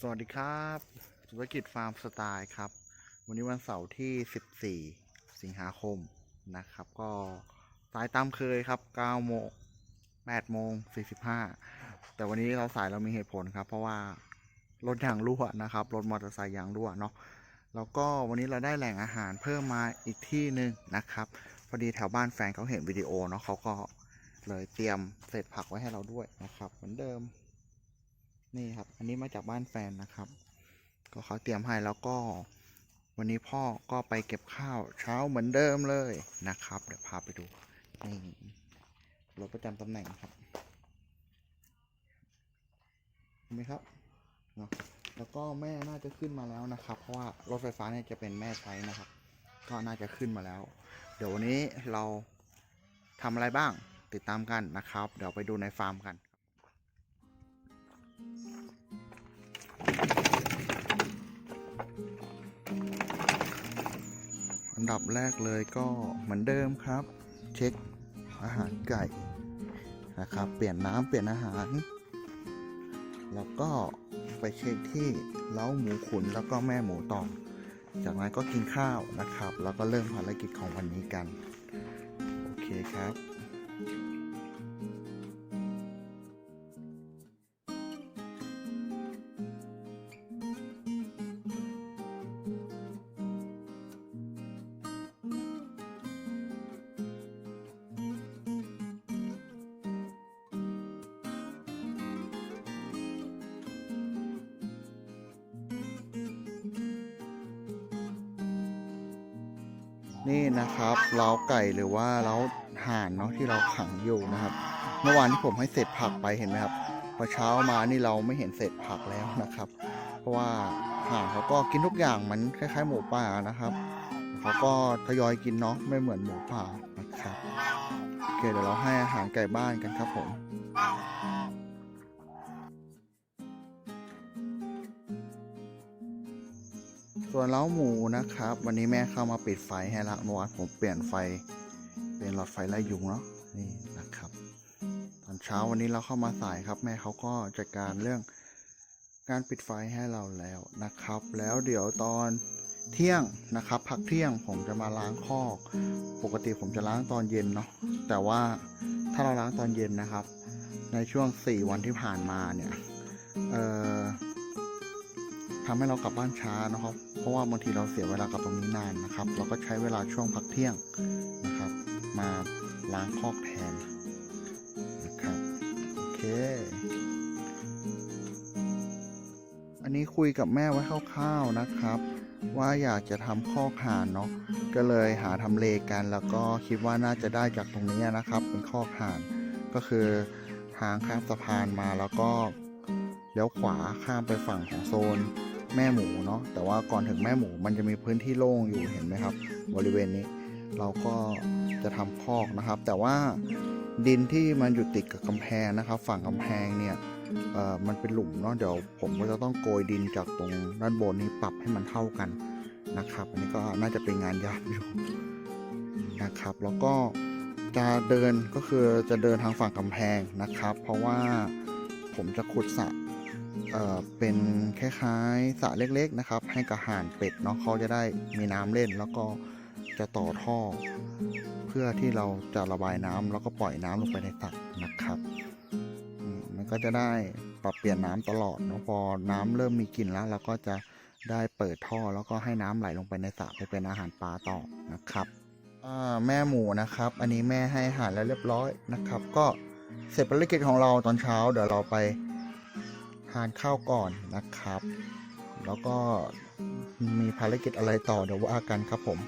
สวัสดีครับธุรกิจฟาร์มสไตล์ครับ วันนี้วันเสาร์ที่ 14 สิงหาคมนะครับ ก็สายตามเคยครับ9โมง8โมง45 แต่วันนี้เราสายเรามีเหตุผลครับ เพราะว่ารถยางรั่วนะครับรถมอเตอร์ไซค์ยางรั่วเนาะแล้วก็วันนี้เราได้แหล่งอาหารเพิ่มมาอีกที่หนึ่งนะครับ พอดีแถวบ้านแฟนเขาเห็นวิดีโอเนาะเขาก็เลยเตรียมเศษผักไว้ให้เราด้วยนะครับ เหมือนเดิม นี่ครับ อันนี้มาจากบ้านแฟนนะครับ ก็เขาเตรียมให้แล้วก็ วันนี้พ่อก็ไปเก็บข้าวเช้าเหมือนเดิมเลยนะครับ เดี๋ยวพาไปดูนี่รถประจำตำแหน่งครับเห็นไหมครับเนาะแล้วก็แม่น่าจะขึ้นมาแล้วนะครับ เพราะว่ารถไฟฟ้าเนี่ยจะเป็นแม่ใช้นะครับ ก็น่าจะขึ้นมาแล้ว เดี๋ยววันนี้เราทำอะไรบ้างติดตามกันนะครับ เดี๋ยวไปดูในฟาร์มกัน อันดับแรกเลยก็เหมือนเดิมครับ เช็คอาหารไก่นะครับ เปลี่ยนน้ำเปลี่ยนอาหาร แล้วก็ไปเช็คที่เล้าหมูขุนแล้วก็แม่หมูต่อจากนั้นก็กินข้าวนะครับ แล้วก็เริ่มภารกิจของวันนี้กัน โอเคครับ นี่นะครับเล้าไก่หรือว่าเล้าห่านเนาะที่เราขังอยู่นะครับ เมื่อวานที่ผมให้เศษผักไปเห็นไหมครับพอเช้ามานี่เราไม่เห็นเศษผักแล้วนะครับ เพราะว่าห่านเขาก็กินทุกอย่างเหมือนคล้ายๆหมูป่านะครับเขาก็ทยอยกินเนาะไม่เหมือนหมูป่านะครับโอเคเดี๋ยวเราให้อาหารไก่บ้านกันครับผม ส่วนเล้าหมูนะครับ วันนี้แม่เข้ามาปิดไฟให้ละเมื่อวานผมเปลี่ยนไฟ เป็นหลอดไฟไล่ยุงเนาะนี่นะครับ ตอนเช้าวันนี้เราเข้ามาสายครับ แม่เขาก็จัดการเรื่องการปิดไฟให้เราแล้วนะครับ แล้วเดี๋ยวตอนเที่ยงนะครับ พักเที่ยงผมจะมาล้างคอก ปกติผมจะล้างตอนเย็นเนาะแต่ว่าถ้าเราล้างตอนเย็นนะครับ ในช่วง 4 วันที่ผ่านมาเนี่ยเอ่อ ทำให้เรากลับบ้านช้านะครับ เพราะว่าบางทีเราเสียเวลากับตรงนี้นานนะครับ เราก็ใช้เวลาช่วงพักเที่ยงนะครับ มาล้างคอกแทนนะครับโอเค อันนี้คุยกับแม่ไว้คร่าวๆนะครับ ว่าอยากจะทำคอกห่านเนาะก็เลยหาทำเลกันแล้วก็คิดว่าน่าจะได้จากตรงนี้นะครับ เป็นคอกห่านก็คือทางข้ามสะพานมาแล้วก็เลี้ยวขวาข้ามไปฝั่งของโซน แม่หมูเนาะแต่ว่าก่อนถึงแม่หมูมันจะมีพื้นที่โล่งอยู่เห็นไหมครับ บริเวณนี้เราก็จะทำคอกนะครับ แต่ว่าดินที่มันอยู่ติดกับกำแพงนะครับ ฝั่งกำแพงเนี่ยมันเป็นหลุมเนาะเดี๋ยวผมก็จะต้องโกยดินจากตรงด้านบนนี้ปรับให้มันเท่ากันนะครับ อันนี้ก็น่าจะเป็นงานยากอยู่นะครับ แล้วก็จะเดินก็คือจะเดินทางฝั่งกำแพงนะครับ เพราะว่าผมจะขุดสระ เเป็นคล้ายๆสระเล็กๆนะครับ ให้กับห่านเป็ดเนาะเขาจะได้มีน้ำเล่น แล้วก็จะต่อท่อ เพื่อที่เราจะระบายน้ำแล้วก็ปล่อยน้ำลงไปในสระนะครับมันก็จะได้ปรับเปลี่ยนน้ำตลอดเนาะพอน้ำเริ่มมีกลิ่นแล้วเราก็จะได้เปิดท่อแล้วก็ให้น้ำไหลลงไปในสระไปเป็นอาหารปลาต่อนะครับแม่หมูนะครับ อันนี้แม่ให้อาหารแล้วเรียบร้อยนะครับ ก็เสร็จภารกิจของเราตอนเช้าเดี๋ยวเราไป ทานข้าวก่อนนะครับ แล้วก็มีภารกิจอะไรต่อเดี๋ยวว่ากันครับผม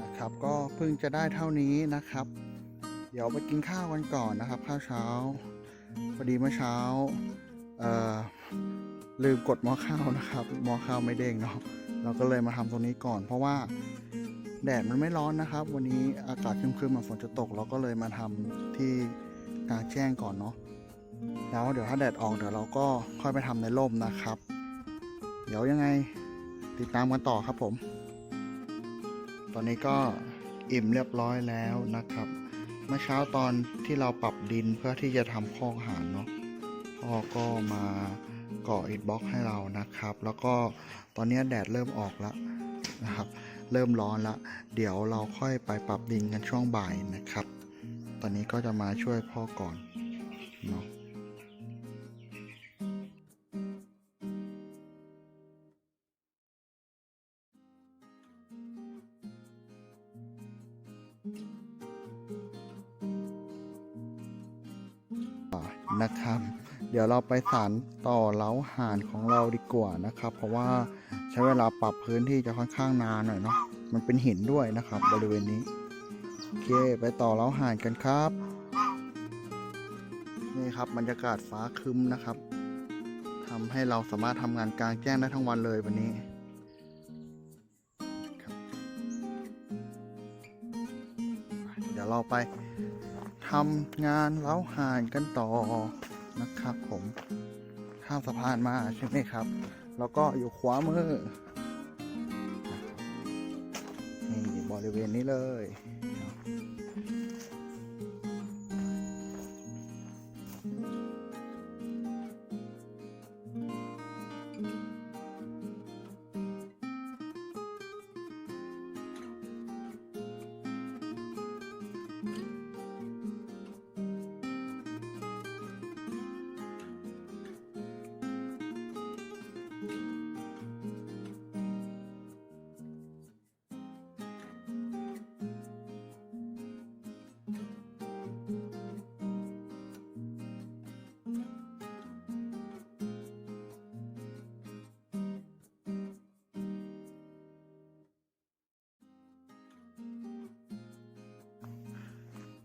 นะครับก็เพิ่งจะได้เท่านี้นะครับ ดี๋ยวไปกินข้าวกันก่อนนะครับ ข้าวเช้าพอดีเมื่อเช้าเออลืมกดหม้อข้าวนะครับหม้อข้าวไม่เด้งเนาะเราก็เลยมาทำตรงนี้ก่อน เพราะว่าแดดมันไม่ร้อนนะครับ วันนี้อากาศครึมๆมาฝนจะตก เราก็เลยมาทำที่กลางแจ้งก่อนเนาะแล้วเดี๋ยวถ้าแดดออกเดี๋ยวเราก็ค่อยไปทำในร่มนะครับ เดี๋ยวยังไงติดตามกันต่อครับผม ตอนนี้ก็อิ่มเรียบร้อยแล้วนะครับ เมื่อเช้าตอนที่เราปรับดินเพื่อที่จะทำคอกอาหารเนาะพ่อก็มาก่ออิฐบล็อกให้เรานะครับ แล้วก็ตอนนี้แดดเริ่มออกแล้วนะครับ เริ่มร้อนละ เดี๋ยวเราค่อยไปปรับดินกันช่วงบ่ายนะครับ ตอนนี้ก็จะมาช่วยพ่อก่อนเนาะ นะครับ เดี๋ยวเราไปสานต่อเล้าห่านของเราดีกว่านะครับ เพราะว่าใช้เวลาปรับพื้นที่จะค่อนข้างนานหน่อยเนาะมันเป็นหินด้วยนะครับ บริเวณนี้โอเคไปต่อเล้าห่านกันครับ นี่ครับบรรยากาศฟ้าครึ้มนะครับทำให้เราสามารถทำงานกลางแจ้งได้ทั้งวันเลยวันนี้เดี๋ยวเราไป ทำงานเล้าห่านกันต่อนะครับผม ข้ามสะพานมาใช่ไหมครับ แล้วก็อยู่ขวามือนี่บริเวณนี้เลย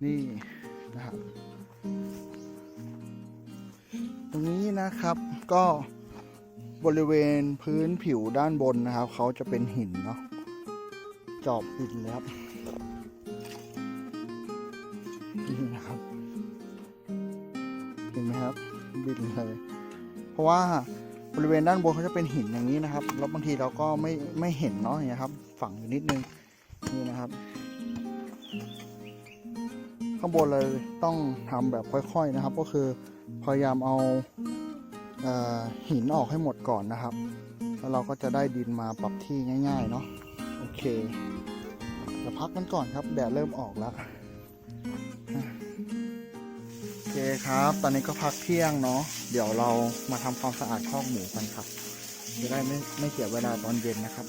นี่นะครับ ตรงนี้นะครับก็บริเวณพื้นผิวด้านบนนะครับ เขาจะเป็นหินเนาะจอบหินเลยครับนี่นะครับ เห็นไหมครับบินเลยเพราะว่าบริเวณด้านบนเขาจะเป็นหินอย่างนี้นะครับ แล้วบางทีเราก็ไม่ไม่เห็นเนาะอย่างเงี้ครับ ฝังอยู่นิดนึงนี่นะครับ ข้างบนเลยต้องทำแบบค่อย ๆนะครับ ก็คือพยายามเอาเอ่อหินออกให้หมดก่อนนะครับ แล้วเราก็จะได้ดินมาปรับที่ง่าย ๆ เนาะโอเคเดี๋ยวพักกันก่อนครับ แดดเริ่มออกแล้วโอเคครับ ตอนนี้ก็พักเที่ยงเนาะเดี๋ยวเรามาทำความสะอาดคอกหมูกันครับจะได้ไม่ไม่เสียเวลาตอนเย็นนะครับ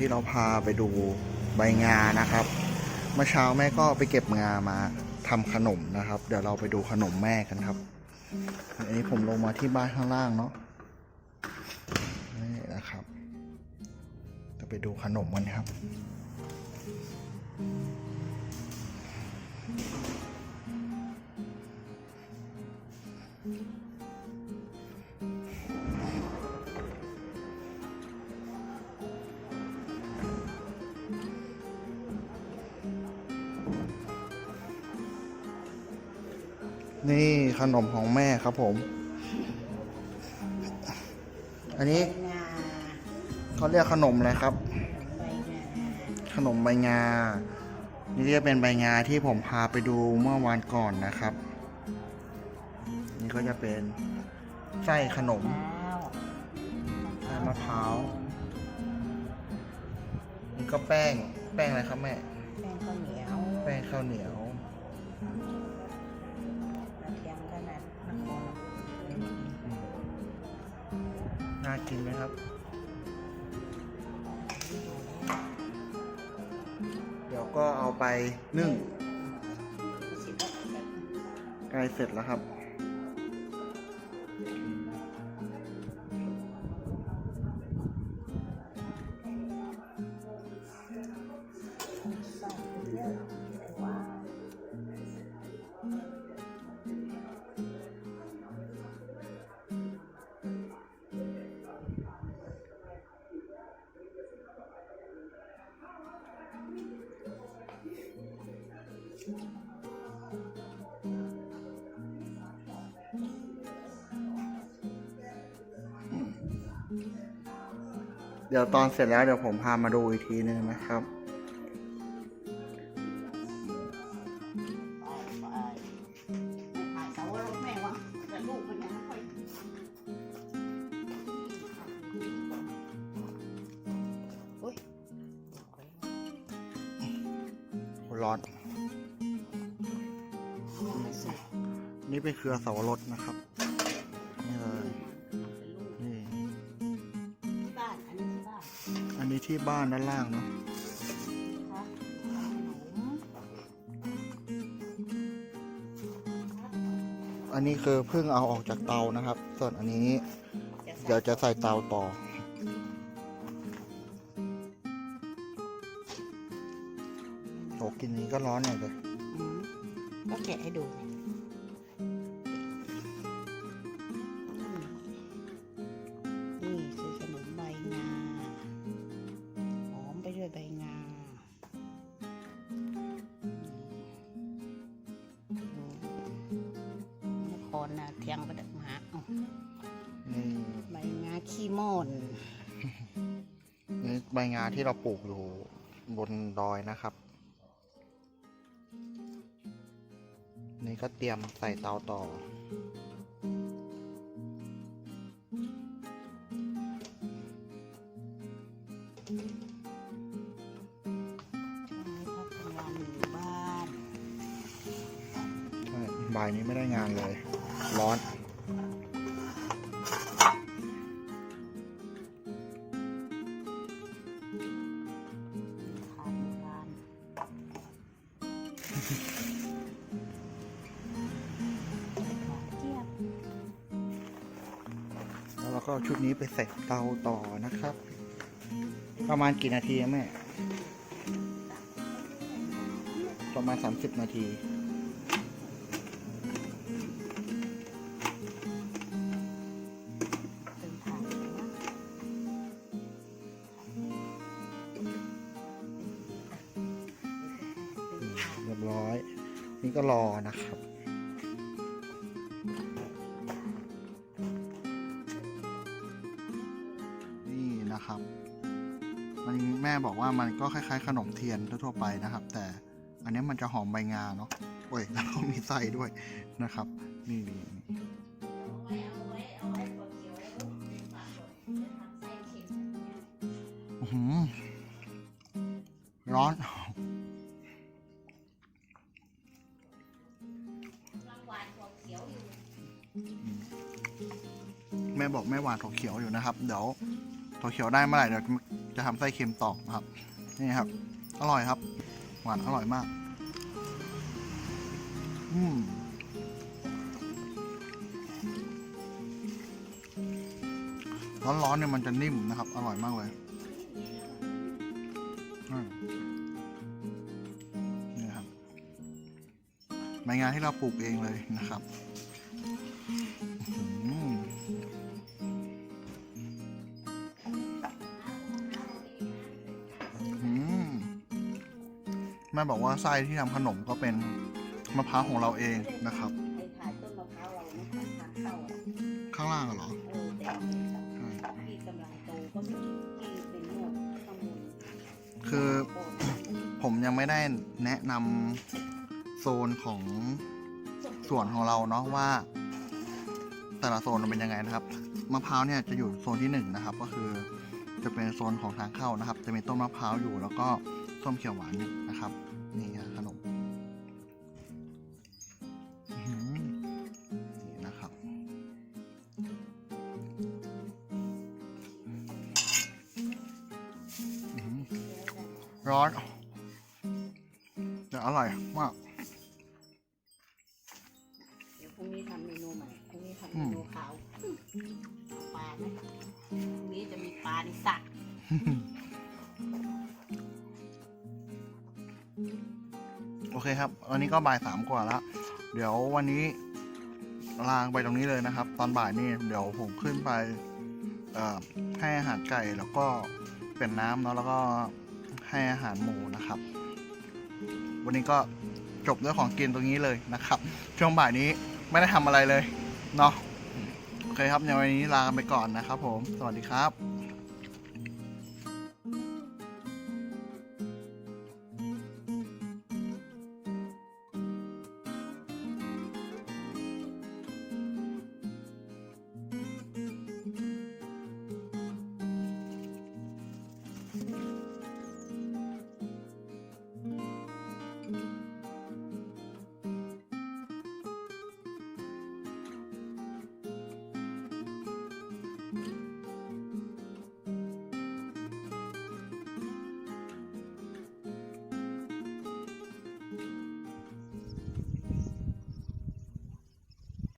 ที่เราพาไปดูใบงานะครับเมื่อเช้าแม่ก็ไปเก็บงามาทำขนมนะครับ เดี๋ยวเราไปดูขนมแม่กันครับ อันนี้ผมลงมาที่บ้านข้างล่างเนาะนี่นะครับจะไปดูขนมกันครับ นี่ขนมของแม่ครับผม อันนี้งาเขาเรียกขนมอะไรครับใบงาขนมใบงา นี่จะเป็นใบงาที่ผมพาไปดูเมื่อวานก่อนนะครับ นี่ก็จะเป็นไส้ขนมข้าวไส้มะพร้าว นี่ก็แป้ง แป้งอะไรครับแม่ แป้งข้าวเหนียว แกินไหมครับ เดี๋ยวก็เอาไปนึ่งสิบหกแบบใกล้เสร็จแล้วครับ ดี๋ยวตอนเสร็จแล้วเดี๋ยวผมพามาดูอีกทีนึงนะครับไปไปถ่ายเสารถแม่วะแต่ลูกเป็นยังไม่ค่อยโอ้ยร้อน นี่เป็นเครือเสาวรสนะครับ ที่บ้านด้านล่างเนาะอันนี้คือเพิ่งเอาออกจากเตานะครับ ส่วนอันนี้ เดี๋ยวจะใส่เตาต่อโอกินนี้ก็ร้อนหน่ยเลยก็แกะให้ดู เทียงประดักหมาเอานี่ใบงาขี้ม่อนนี่ใบงาที่เราปลูกอยู่บนดอยนะครับ นี่ก็เตรียมใส่เตาต่องานบ้านใบ่ายนี้ไม่ได้งานเลย ร้อนทานทานหวานเจี๊ยบแล้วเราก็เอาชุดนี้ไปใส่เตาต่อนะครับ ประมาณกี่นาทีอะแม่ ประมาณ 30 นาที ก็รอนะครับนี่นะครับ มันแม่บอกว่ามันก็คล้ายๆ ขนมเทียนทั่วไปนะครับ แต่อันนี้มันจะหอมใบงาเนาะโอ้ยแล้วก็มีไส้ด้วยนะครับ นี่นี่ร้อน ม่บอกแม่หวานถั่วเขียวอยู่นะครับ เดี๋ยวถั่วเขียวได้เมื่อไหร่เดี๋ยวจะทำไส้เค็มต่อนะครับ นี่ครับ อร่อยครับ หวานอร่อยมาก อืมร้อนๆเนี่ยมันจะนิ่มนะครับ อร่อยมากเลยนี่ครับใบงานที่เราปลูกเองเลยนะครับ แม่บอกว่าไส้ที่ทำขนมก็เป็นมะพร้าวของเราเองนะครับไอ้ถ่ายต้นมะพร้าวเราเนี่ยทางเข้าอะข้างล่างอะเหรอเออแต่ที่ใช่กำลังโตก็มีที่เป็นนวดข้างบนคือโอ้ผมยังไม่ได้แนะนำโซนของส่วนของเราเนาะว่า แต่ละโซนมันเป็นยังไงนะครับมะพร้าวเนี่ยจะอยู่โซนที่หนึ่งนะครับ ก็คือจะเป็นโซนของทางเข้านะครับ จะมีต้นมะพร้าวอยู่แล้วก็ส้มเขียวหวานนะ นี่ฮะขนมนี่นะครับอื้อหือร้อนแต่อร่อยมาก ก็บ่ายสามกว่าแล้ว เดี๋ยววันนี้ลางไปตรงนี้เลยนะครับ ตอนบ่ายนี่เดี๋ยวผมขึ้นไปให้อาหารไก่แล้วก็เป็นน้ำเนาะแล้วก็ให้อาหารหมูนะครับ วันนี้ก็จบด้วยของกินตรงนี้เลยนะครับ ช่วงบ่ายนี้ไม่ได้ทำอะไรเลยเนาะโอเคครับในวันนี้ลาไปก่อนนะครับผม สวัสดีครับ